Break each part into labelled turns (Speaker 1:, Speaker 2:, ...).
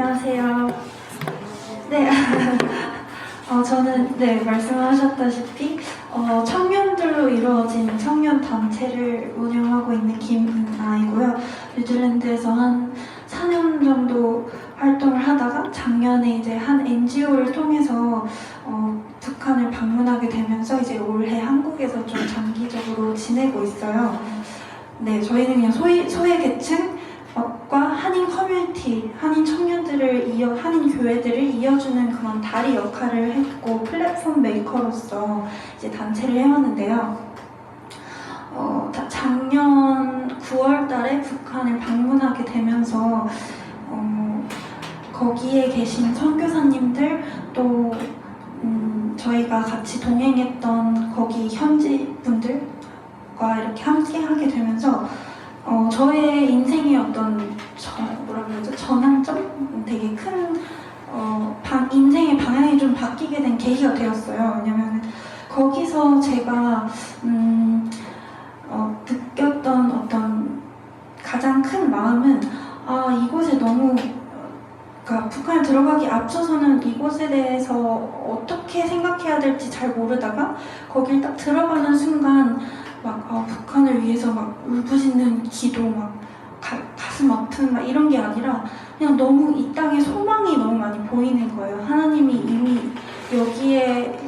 Speaker 1: 안녕하세요. 네, 어, 저는 네 말씀하셨다시피 어, 청년들로 이루어진 청년 단체를 운영하고 있는 김은아이고요. 뉴질랜드에서 한 4년 정도 활동을 하다가 작년에 이제 한 NGO를 통해서 어, 북한을 방문하게 되면서 이제 올해 한국에서 좀 장기적으로 지내고 있어요. 네, 저희는 그냥 소외, 소외 계층 과 한인 커뮤니티, 한인 청년들을 이어 한인 교회들을 이어주는 그런 다리 역할을 했고 플랫폼 메이커로서 이제 단체를 해왔는데요. 어, 다- 작년 9월달에 북한을 방문하게 되면서 어, 거기에 계신 선교사님들 또 음, 저희가 같이 동행했던 거기 현지 분들과 이렇게 함께 하게 되면서 어, 저의 인생의 어떤 저, 뭐라 그러죠 전환점 되게 큰 어, 방, 인생의 방향이 좀 바뀌게 된 계기가 되었어요. 왜냐면 거기서 제가 음, 어, 느꼈던 어떤 가장 큰 마음은 아 이곳에 너무 그러니까 북한에 들어가기 앞서서는 이곳에 대해서 어떻게 생각해야 될지 잘 모르다가 거길 딱 들어가는 순간 막 아, 북한을 위해서 막 울부짖는 기도 막 가, 가슴 아픈 막 이런 게 아니라 그냥 너무 이 땅에 소망이 너무 많이 보이는 거예요. 하나님이 이미 여기에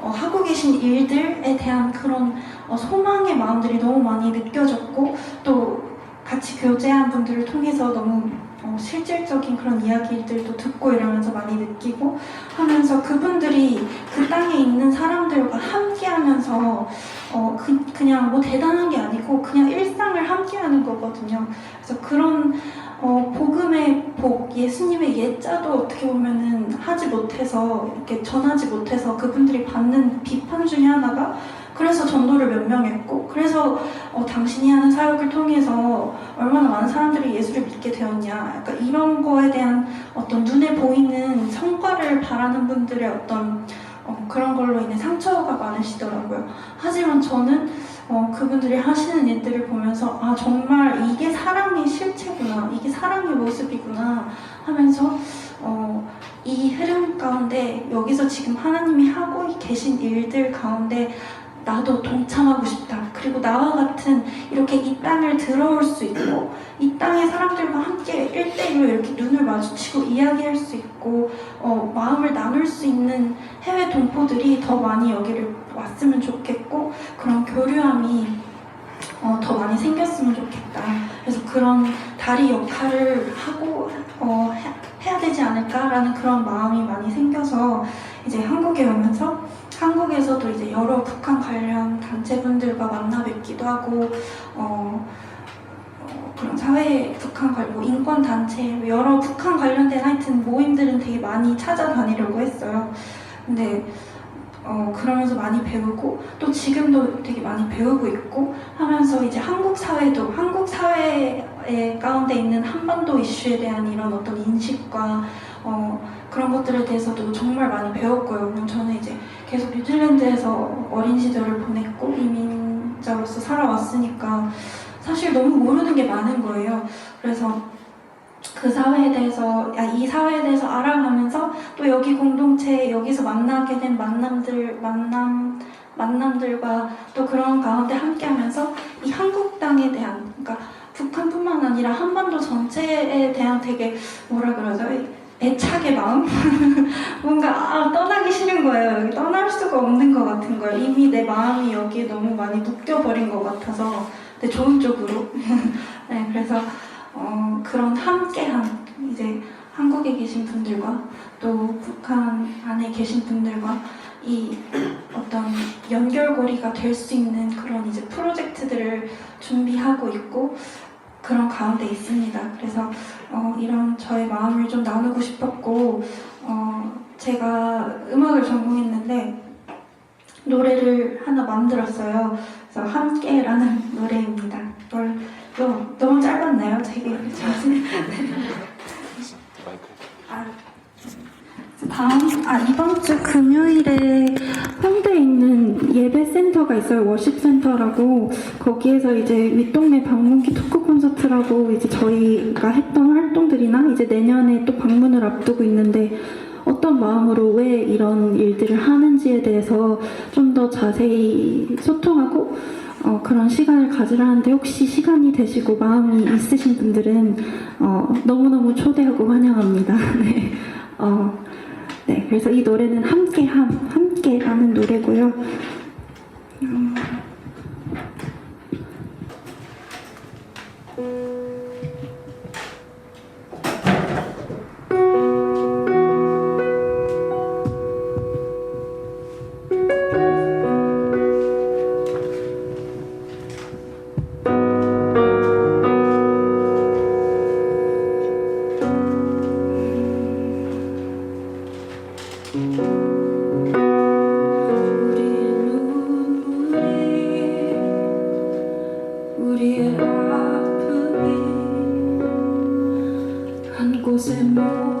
Speaker 1: 어, 하고 계신 일들에 대한 그런 어, 소망의 마음들이 너무 많이 느껴졌고 또 같이 교제한 분들을 통해서 너무 어, 실질적인 그런 이야기들도 듣고 이러면서 많이 느끼고 하면서 그분들이 그 땅에 있는 사람들과 함께 하면서 어, 그, 그냥 뭐 대단한 게 아니고 그냥 일상을 함께 하는 거거든요. 그래서 그런 어, 복음의 복, 예수님의 예자도 어떻게 보면은 하지 못해서 이렇게 전하지 못해서 그분들이 받는 비판 중에 하나가 그래서 전도를 몇명 했고 그래서 어, 당신이 하는 사역을 통해서 얼마나 많은 사람들이 예수를 믿게 되었냐 약간 이런 거에 대한 어떤 눈에 보이는 성과를 바라는 분들의 어떤 어, 그런 걸로 인해 상처가 많으시더라고요. 하지만 저는 어, 그분들이 하시는 일들을 보면서 아 정말 이게 사랑의 실체구나 이게 사랑의 모습이구나 하면서 어, 이 흐름 가운데 여기서 지금 하나님이 하고 계신 일들 가운데 나도 동참하고 싶다. 그리고 나와 같은 이렇게 이 땅을 들어올 수 있고 이 땅의 사람들과 함께 일대일로 이렇게 눈을 마주치고 이야기할 수 있고 어, 마음을 나눌 수 있는 해외 동포들이 더 많이 여기를 왔으면 좋겠고 그런 교류함이 어, 더 많이 생겼으면 좋겠다. 그래서 그런 다리 역할을 하고 어, 해- 해야 되지 않을까라는 그런 마음이 많이 생겨서 이제 한국에 오면서 한국에서도 이제 여러 북한 관련 단체분들과 만나 뵙기도 하고 어, 어, 그런 사회 북한 관련 뭐 인권 단체 여러 북한 관련된 하여튼 모임들은 되게 많이 찾아다니려고 했어요. 근데 어, 그러면서 많이 배우고 또 지금도 되게 많이 배우고 있고 하면서 이제 한국 사회도 한국 사회의 가운데 있는 한반도 이슈에 대한 이런 어떤 인식과 어, 그런 것들에 대해서도 정말 많이 배웠고요. 저는 이제 계속 뉴질랜드에서 어린 시절을 보냈고 이민자로서 살아왔으니까 사실 너무 모르는 게 많은 거예요. 그래서 그 사회에 대해서 야, 이 사회에 대해서 알아가면서 또 여기 공동체 여기서 만나게 된 만남들 만남 만남들과 또 그런 가운데 함께 하면서 이 한국 땅에 대한 그러니까 북한뿐만 아니라 한반도 전체에 대한 되게 뭐라 그러죠 이 애착의 마음? 뭔가 아, 떠나기 싫은 거예요. 여기 떠날 수가 없는 것 같은 거예요. 이미 내 마음이 여기에 너무 많이 묶여버린 것 같아서 근데 좋은 쪽으로. 네 그래서 어, 그런 함께한 이제 한국에 계신 분들과 또 북한 안에 계신 분들과 이 어떤 연결고리가 될 수 있는 그런 이제 프로젝트들을 준비하고 있고 그런 가운데 있습니다. 그래서 어, 이런 저의 마음을 좀 나누고 싶었고 어, 제가 음악을 전공했는데 노래를 하나 만들었어요. 그래서 함께라는 노래입니다. 이걸 너, 너무 짧았나요? 되게 자신. 아, 다음 아 이번 주 금요일에 홍대에 있는
Speaker 2: 예배 센터가 있어요. 워십 센터라고 거기에서 이제 윗동네 방문기 토크 콘서트라고 이제 저희가 했던 활동들이나 이제 내년에 또 방문을 앞두고 있는데 어떤 마음으로 왜 이런 일들을 하는지에 대해서 좀 더 자세히 소통하고 어, 그런 시간을 가지라는데 혹시 시간이 되시고 마음이 있으신 분들은 어, 너무너무 초대하고 환영합니다. 네. 어, 네, 그래서 이 노래는 함께함, 함께라는 노래고요. 음. 한곳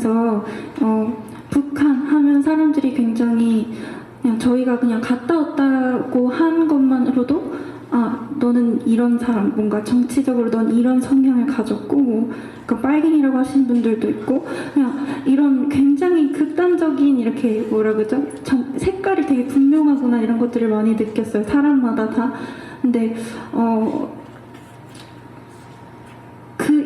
Speaker 2: 있으면서 어, 북한 하면 사람들이 굉장히 그냥 저희가 그냥 갔다 왔다고 한 것만으로도 아 너는 이런 사람 뭔가 정치적으로 넌 이런 성향을 가졌고 뭐, 그 빨갱이라고 하시는 분들도 있고 그냥 이런 굉장히 극단적인 이렇게 뭐라 그러죠? 정- 색깔이 되게 분명하구나 이런 것들을 많이 느꼈어요. 사람마다 다. 근데 어그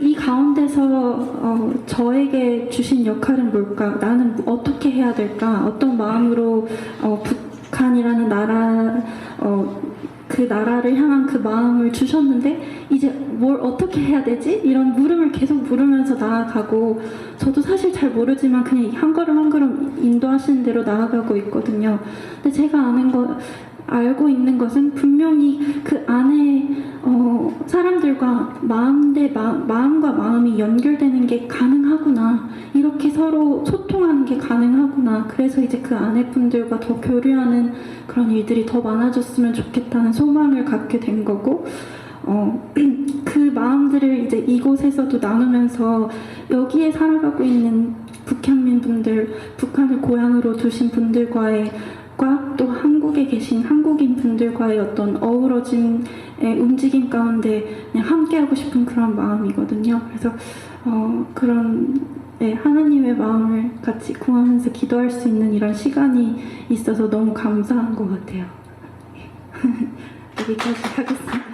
Speaker 2: 이 가운데서 어, 저에게 주신 역할은 뭘까? 나는 어떻게 해야 될까? 어떤 마음으로 어, 북한이라는 나라 어, 그 나라를 향한 그 마음을 주셨는데 이제 뭘 어떻게 해야 되지? 이런 물음을 계속 물으면서 나아가고 저도 사실 잘 모르지만 그냥 한 걸음 한 걸음 인도하시는 대로 나아가고 있거든요. 근데 제가 아는 거 알고 있는 것은 분명히 그 안에 어, 사람들과 마음 대 마, 마음과 마음이 연결되는 게 가능하구나. 이렇게 서로 소통하는 게 가능하구나. 그래서 이제 그 안에 분들과 더 교류하는 그런 일들이 더 많아졌으면 좋겠다는 소망을 갖게 된 거고, 어, 그 마음들을 이제 이곳에서도 나누면서 여기에 살아가고 있는 북향민 분들, 북한을 고향으로 두신 분들과의 과 또 한국에 계신 한국인 분들과의 어떤 어우러짐의 움직임 가운데 그냥 함께하고 싶은 그런 마음이거든요. 그래서 어, 그런 네, 하나님의 마음을 같이 구하면서 기도할 수 있는 이런 시간이 있어서 너무 감사한 것 같아요. 네. 여기까지 하겠습니다.